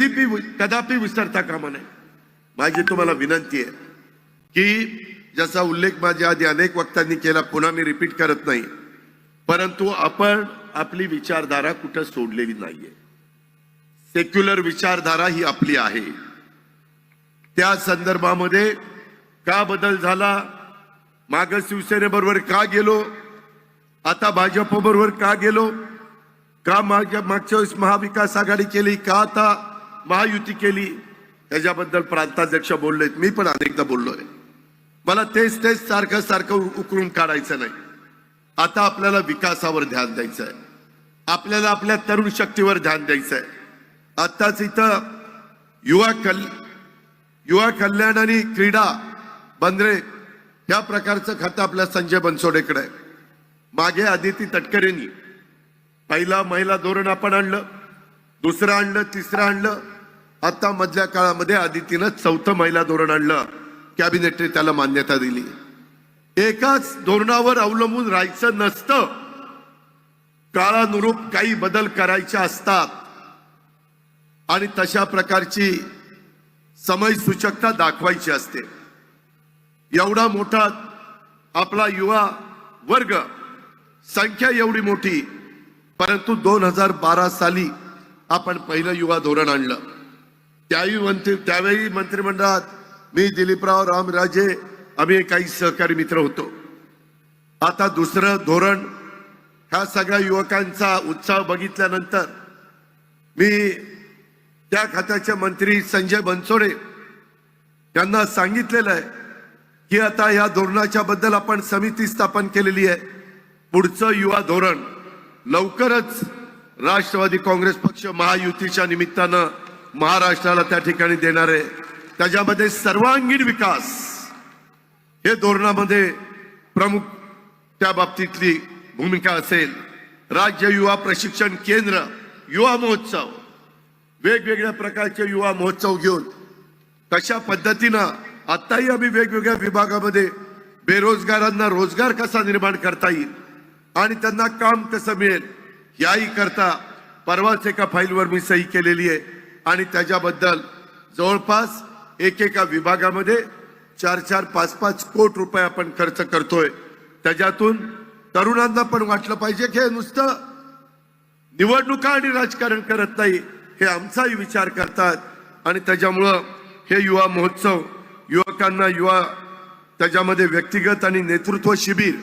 कधीपी कदापि विसरता कामा नये. माझी तुम्हाला विनंती आहे की ज्याचा उल्लेख माझ्या आधी अनेक वक्तांनी केला पुन्हा मी रिपीट करत नाही. परंतु आपण आपली विचारधारा कुठं सोडलेली नाहीये. सेक्युलर विचारधारा ही आपली आहे. त्या संदर्भामध्ये का बदल झाला? माग शिवसेनेबरोबर का गेलो? आता भाजप बरोबर का गेलो? का मागच्या मागच्या वेळेस महाविकास आघाडी केली? का आता महायुती केली त्याच्याबद्दल प्रांताध्यक्ष बोललेत. मी पण अनेकदा बोललोय. मला तेच तेच सारखं सारखं उकरून काढायचं नाही. आता आपल्याला विकासावर ध्यान द्यायचं आहे. आपल्याला आपल्या तरुण शक्तीवर ध्यान द्यायचं आहे. आत्ताच इथं युवा कल युवा कल्याण आणि क्रीडा बंदरे या प्रकारचं खातं आपल्या संजय बनसोडेकडे आहे. मागे आदिती तटकरेंनी पहिला महिला धोरण आपण आणलं दुसरं आणलं तिसरं आणलं आता मधल्या काळामध्ये आदितीनं चौथं महिला धोरण आणलं. कॅबिनेटने त्याला मान्यता दिली. एकाच धोरणावर अवलंबून राहायचं नसतं. काळानुरूप काही बदल करायचे असतात. आणि तशा प्रकारची समय सूचकता दाखवायची असते. एवढा मोठा आपला युवा वर्ग संख्या एवढी मोठी परंतु दोन हजार बारा साली आपण पहिलं युवा धोरण आणलं. त्यावेळी मंत्री त्यावेळी मंत्रिमंडळात मी दिलीपराव रामराजे आम्ही काही सहकारी मित्र होतो. आता दुसरं धोरण ह्या सगळ्या युवकांचा उत्साह बघितल्यानंतर मी त्या खात्याचे मंत्री संजय बनसोडे यांना सांगितलेलं आहे की आता या धोरणाच्या बद्दल आपण समिती स्थापन केलेली आहे. पुढचं युवा धोरण लवकरच राष्ट्रवादी काँग्रेस पक्ष महायुतीच्या निमित्तानं महाराष्ट्राला त्या ठिकाणी देणार आहे त्याच्यामध्ये सर्वांगीण विकास हे धोरणामध्ये प्रमुख त्या बाबतीतली भूमिका असेल. राज्य युवा प्रशिक्षण केंद्र युवा महोत्सव वेगवेगळ्या प्रकारचे युवा महोत्सव घेऊन कशा पद्धतीनं आताही आम्ही वेगवेगळ्या विभागामध्ये बेरोजगारांना रोजगार कसा निर्माण करता येईल आणि त्यांना काम कसं मिळेल याही करता परवाच एका फाईलवर मी सही केलेली आहे. आणि त्याच्याबद्दल जवळपास एकेका विभागामध्ये चार चार पाच पाच कोट रुपये आपण खर्च करतोय. त्याच्यातून तरुणांना पण वाटलं पाहिजे की हे नुसतं निवडणुका आणि राजकारण करत नाही हे आमचाही विचार करतात. आणि त्याच्यामुळं हे युवा महोत्सव युवकांना युवा त्याच्यामध्ये व्यक्तिगत आणि नेतृत्व शिबिर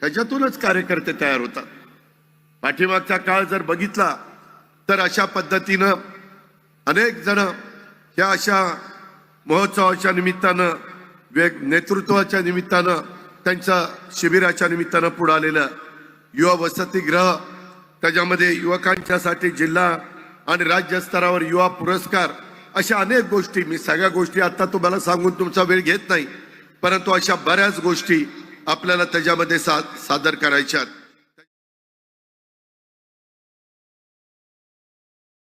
ह्याच्यातूनच कार्यकर्ते तयार होतात. पाठीमागचा काळ जर बघितला तर अशा पद्धतीनं अनेक जण ह्या अशा महोत्सवाच्या निमित्तानं वेग नेतृत्वाच्या निमित्तानं त्यांच्या शिबिराच्या निमित्तानं पुढं आलेलं युवा वसतिगृह त्याच्यामध्ये युवकांच्यासाठी जिल्हा आणि राज्य स्तरावर युवा पुरस्कार अशा अनेक गोष्टी. मी सगळ्या गोष्टी आता तुम्हाला सांगून तुमचा वेळ घेत नाही परंतु अशा बऱ्याच गोष्टी आपल्याला त्याच्यामध्ये सा सादर करायच्यात